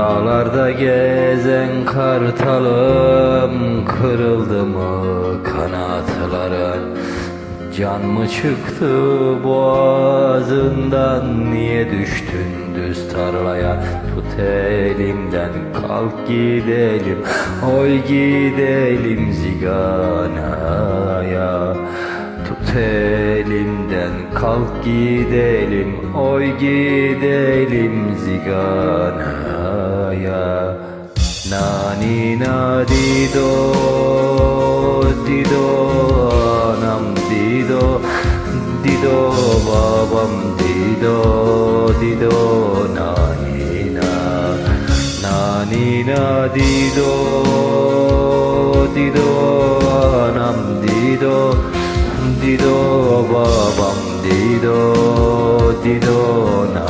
Dağlarda gezen kartalım Kırıldı mı kanatların? Can mı çıktı boğazından? Niye düştün düz tarlaya? Tut elimden kalk gidelim. Oy gidelim ziganaya. Tut elimden kalk gidelim. Oy gidelim ziganaya নানিনাদিদো দিদো নম দিদো দিদো বাবম দিদো দিদো নানিনা নানিনাদিদো দিদো নম দিদো দিদো বাবম দিদো দিদো না